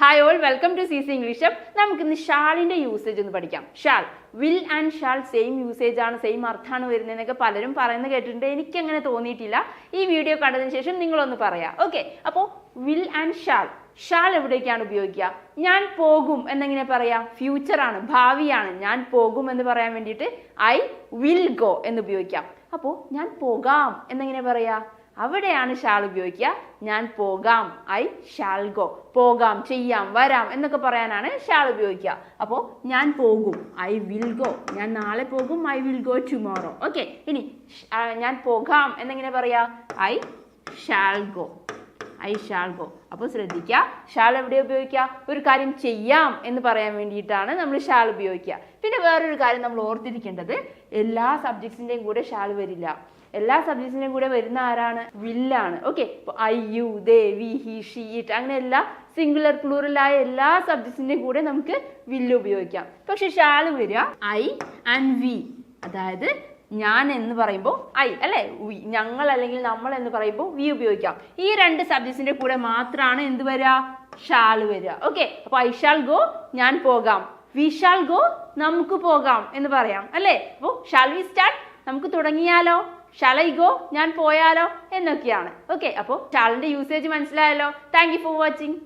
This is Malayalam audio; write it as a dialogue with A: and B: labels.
A: Hi all welcome to C C English നമുക്ക് ഇന്ന് ഷാളിന്റെ യൂസേജ് ഒന്ന് പഠിക്കാം. Shall will and shall same usage ആണ് സെയിം അർത്ഥമാണ് വരുന്നതെന്നൊക്കെ പലരും പറയുന്നത് കേട്ടിട്ടുണ്ട്. എനിക്ക് അങ്ങനെ തോന്നിയിട്ടില്ല. ഈ വീഡിയോ കണ്ടതിന് ശേഷം നിങ്ങളൊന്ന് പറയാം. ഓക്കെ അപ്പോൾ വിൽ ആൻഡ് ഷാൾ ഷാൾ എവിടേക്കാണ് ഉപയോഗിക്കുക? ഞാൻ പോകും എന്നെങ്ങനെ പറയാം? ഫ്യൂച്ചർ ആണ് ഭാവിയാണ്. ഞാൻ പോകും എന്ന് പറയാൻ വേണ്ടിയിട്ട് ഐ വിൽ ഗോ എന്ന് ഉപയോഗിക്കാം. അപ്പോൾ ഞാൻ പോകാം എന്നെങ്ങനെ പറയാ? അവിടെയാണ് ഷാൾ ഉപയോഗിക്കുക. ഞാൻ പോകാം. ഐ ഷാൾ ഗോ പോകാം ചെയ്യാം വരാം എന്നൊക്കെ പറയാനാണ് ഷാൾ ഉപയോഗിക്കുക. അപ്പോൾ ഞാൻ പോകും. ഐ വിൽ ഗോ ഞാൻ നാളെ പോകും. I will go tomorrow okay ഇനി ഞാൻ പോകാം എന്നെങ്ങനെ പറയാ. I shall go I shall go. അപ്പോൾ ശ്രദ്ധിക്കുക ഷാൾ എവിടെ ഉപയോഗിക്കുക? ഒരു കാര്യം ചെയ്യാം എന്ന് പറയാൻ വേണ്ടിയിട്ടാണ് നമ്മൾ ഷാൾ ഉപയോഗിക്കുക. പിന്നെ വേറൊരു കാര്യം നമ്മൾ ഓർത്തിരിക്കേണ്ടത് എല്ലാ സബ്ജക്ട്സിന്റെയും കൂടെ ഷാൾ വരില്ല. എല്ലാ സബ്ജക്ട്സിന്റെയും കൂടെ വരുന്ന ആരാണ്? വില്ലാണ് okay I you they we he she it അങ്ങനെ എല്ലാ സിംഗുലർ പ്ലൂറലായ എല്ലാ സബ്ജക്ട്സിന്റെയും കൂടെ നമുക്ക് വില്ല് ഉപയോഗിക്കാം. പക്ഷെ ഷാൾ വരിക ഐ ആൻഡ് വി. അതായത് ഞാൻ എന്ന് പറയുമ്പോൾ ഐ അല്ലേ? ഞങ്ങൾ അല്ലെങ്കിൽ നമ്മൾ എന്ന് പറയുമ്പോൾ വി ഉപയോഗിക്കാം. ഈ രണ്ട് സബ്ജക്ട്സിന്റെ കൂടെ മാത്രമാണ് എന്ത് വരിക ഷാൾ വരിക ഓക്കെ അപ്പൊ ഐ ഷാൾ ഗോ ഞാൻ പോകാം. വി ഷാൾ ഗോ നമുക്ക് പോകാം എന്ന് പറയാം അല്ലേ? അപ്പോൾ ഷാൾ വി സ്റ്റാർട്ട്? നമുക്ക് തുടങ്ങിയാലോ? ഷാൾ ഐ ഗോ ഞാൻ പോയാലോ? എന്നൊക്കെയാണ്. ഓക്കെ അപ്പോൾ ഷാളിന്റെ യൂസേജ് മനസ്സിലായല്ലോ. Thank for watching